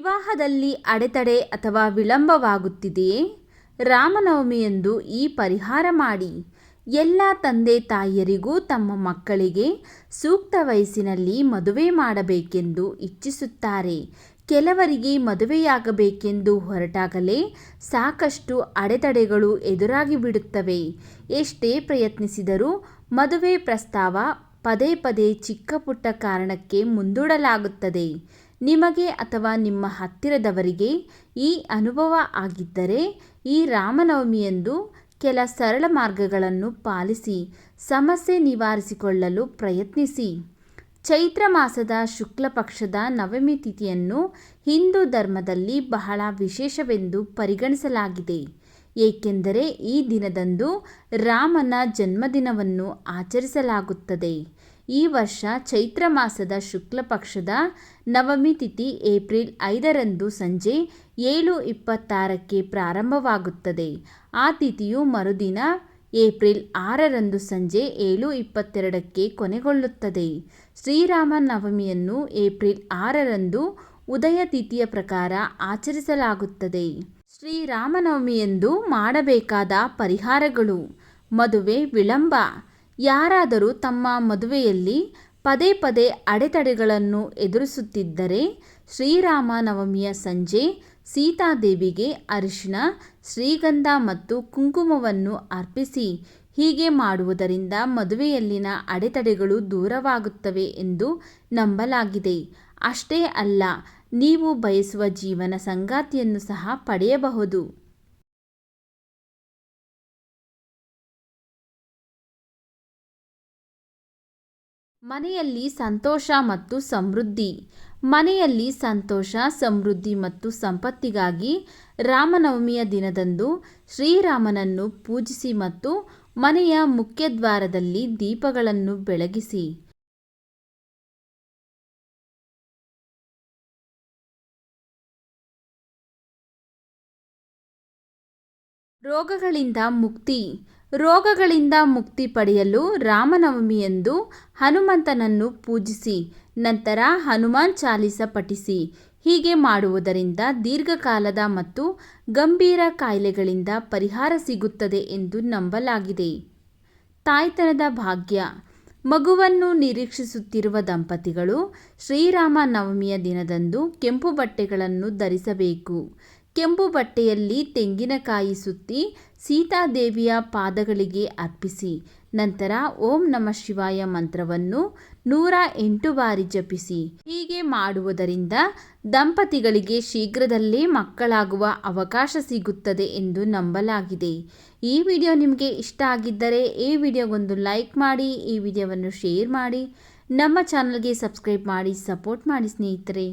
ವಿವಾಹದಲ್ಲಿ ಅಡೆತಡೆ ಅಥವಾ ವಿಳಂಬವಾಗುತ್ತಿದೆಯೇ? ರಾಮನವಮಿಯಂದು ಈ ಪರಿಹಾರ ಮಾಡಿ. ಎಲ್ಲ ತಂದೆ ತಾಯಿಯರಿಗೂ ತಮ್ಮ ಮಕ್ಕಳಿಗೆ ಸೂಕ್ತ ವಯಸ್ಸಿನಲ್ಲಿ ಮದುವೆ ಮಾಡಬೇಕೆಂದು ಇಚ್ಛಿಸುತ್ತಾರೆ. ಕೆಲವರಿಗೆ ಮದುವೆಯಾಗಬೇಕೆಂದು ಹೊರಟಾಗಲೇ ಸಾಕಷ್ಟು ಅಡೆತಡೆಗಳು ಎದುರಾಗಿ ಬಿಡುತ್ತವೆ. ಎಷ್ಟೇ ಪ್ರಯತ್ನಿಸಿದರೂ ಮದುವೆ ಪ್ರಸ್ತಾವ ಪದೇ ಪದೇ ಚಿಕ್ಕ ಪುಟ್ಟ ಕಾರಣಕ್ಕೆ ಮುಂದೂಡಲಾಗುತ್ತದೆ. ನಿಮಗೆ ಅಥವಾ ನಿಮ್ಮ ಹತ್ತಿರದವರಿಗೆ ಈ ಅನುಭವ ಆಗಿದ್ದರೆ ಈ ರಾಮನವಮಿಯಂದು ಕೆಲ ಸರಳ ಮಾರ್ಗಗಳನ್ನು ಪಾಲಿಸಿ, ಸಮಸ್ಯೆ ನಿವಾರಿಸಿಕೊಳ್ಳಲು ಪ್ರಯತ್ನಿಸಿ. ಚೈತ್ರ ಮಾಸದ ಶುಕ್ಲ ಪಕ್ಷದ ನವಮಿ ತಿಥಿಯನ್ನು ಹಿಂದೂ ಧರ್ಮದಲ್ಲಿ ಬಹಳ ವಿಶೇಷವೆಂದು ಪರಿಗಣಿಸಲಾಗಿದೆ. ಏಕೆಂದರೆ ಈ ದಿನದಂದು ರಾಮನ ಜನ್ಮದಿನವನ್ನು ಆಚರಿಸಲಾಗುತ್ತದೆ. ಈ ವರ್ಷ ಚೈತ್ರ ಮಾಸದ ಶುಕ್ಲ ಪಕ್ಷದ ನವಮಿ ತಿಥಿ ಏಪ್ರಿಲ್ ಐದರಂದು ಸಂಜೆ ಏಳು ಇಪ್ಪತ್ತಾರಕ್ಕೆ ಪ್ರಾರಂಭವಾಗುತ್ತದೆ. ಆ ತಿಥಿಯು ಮರುದಿನ ಏಪ್ರಿಲ್ ಆರರಂದು ಸಂಜೆ ಏಳು ಇಪ್ಪತ್ತೆರಡಕ್ಕೆ ಕೊನೆಗೊಳ್ಳುತ್ತದೆ. ಶ್ರೀರಾಮ ನವಮಿಯನ್ನು ಏಪ್ರಿಲ್ ಆರರಂದು ಉದಯ ತಿಥಿಯ ಪ್ರಕಾರ ಆಚರಿಸಲಾಗುತ್ತದೆ. ಶ್ರೀರಾಮನವಮಿಯೆಂದು ಮಾಡಬೇಕಾದ ಪರಿಹಾರಗಳು. ಮದುವೆ, ವಿಳಂಬ ಯಾರಾದರೂ ತಮ್ಮ ಮದುವೆಯಲ್ಲಿ ಪದೇ ಪದೇ ಅಡೆತಡೆಗಳನ್ನು ಎದುರಿಸುತ್ತಿದ್ದರೆ ಶ್ರೀರಾಮ ನವಮಿಯ ಸಂಜೆ ಸೀತಾದೇವಿಗೆ ಅರಿಶಿನ ಶ್ರೀಗಂಧ ಮತ್ತು ಕುಂಕುಮವನ್ನು ಅರ್ಪಿಸಿ ಹೀಗೆ ಮಾಡುವುದರಿಂದ ಮದುವೆಯಲ್ಲಿನ ಅಡೆತಡೆಗಳು ದೂರವಾಗುತ್ತವೆ ಎಂದು ನಂಬಲಾಗಿದೆ. ಅಷ್ಟೇ ಅಲ್ಲ, ನೀವು ಬಯಸುವ ಜೀವನ ಸಂಗಾತಿಯನ್ನು ಸಹ ಪಡೆಯಬಹುದು. ಮನೆಯಲ್ಲಿ ಸಂತೋಷ ಮತ್ತು ಸಮೃದ್ಧಿ. ಮನೆಯಲ್ಲಿ ಸಂತೋಷ, ಸಮೃದ್ಧಿ ಮತ್ತು ಸಂಪತ್ತಿಗಾಗಿ ರಾಮನವಮಿಯ ದಿನದಂದು ಶ್ರೀರಾಮನನ್ನು ಪೂಜಿಸಿ ಮತ್ತು ಮನೆಯ ಮುಖ್ಯದ್ವಾರದಲ್ಲಿ ದೀಪಗಳನ್ನು ಬೆಳಗಿಸಿ. ರೋಗಗಳಿಂದ ಮುಕ್ತಿ. ರೋಗಗಳಿಂದ ಮುಕ್ತಿ ಪಡೆಯಲು ರಾಮನವಮಿಯಂದು ಹನುಮಂತನನ್ನು ಪೂಜಿಸಿ, ನಂತರ ಹನುಮಾನ್ ಚಾಲಿಸ ಪಠಿಸಿ. ಹೀಗೆ ಮಾಡುವುದರಿಂದ ದೀರ್ಘಕಾಲದ ಮತ್ತು ಗಂಭೀರ ಕಾಯಿಲೆಗಳಿಂದ ಪರಿಹಾರ ಸಿಗುತ್ತದೆ ಎಂದು ನಂಬಲಾಗಿದೆ. ತಾಯ್ತನದ ಭಾಗ್ಯ. ಮಗುವನ್ನು ನಿರೀಕ್ಷಿಸುತ್ತಿರುವ ದಂಪತಿಗಳು ಶ್ರೀರಾಮ ನವಮಿಯ ದಿನದಂದು ಕೆಂಪು ಬಟ್ಟೆಗಳನ್ನು ಧರಿಸಬೇಕು. ಕೆಂಪು ಬಟ್ಟೆಯಲ್ಲಿ ತೆಂಗಿನಕಾಯಿ ಸುತ್ತಿ ಸೀತಾದೇವಿಯ ಪಾದಗಳಿಗೆ ಅರ್ಪಿಸಿ, ನಂತರ ಓಂ ನಮ ಶಿವಾಯ ಮಂತ್ರವನ್ನು ನೂರ ಎಂಟು ಬಾರಿ ಜಪಿಸಿ. ಹೀಗೆ ಮಾಡುವುದರಿಂದ ದಂಪತಿಗಳಿಗೆ ಶೀಘ್ರದಲ್ಲೇ ಮಕ್ಕಳಾಗುವ ಅವಕಾಶ ಸಿಗುತ್ತದೆ ಎಂದು ನಂಬಲಾಗಿದೆ. ಈ ವಿಡಿಯೋ ನಿಮಗೆ ಇಷ್ಟ ಆಗಿದ್ದರೆ ಈ ವಿಡಿಯೋಗೊಂದು ಲೈಕ್ ಮಾಡಿ, ಈ ವಿಡಿಯೋವನ್ನು ಶೇರ್ ಮಾಡಿ, ನಮ್ಮ ಚಾನಲ್ಗೆ ಸಬ್ಸ್ಕ್ರೈಬ್ ಮಾಡಿ, ಸಪೋರ್ಟ್ ಮಾಡಿ ಸ್ನೇಹಿತರೆ.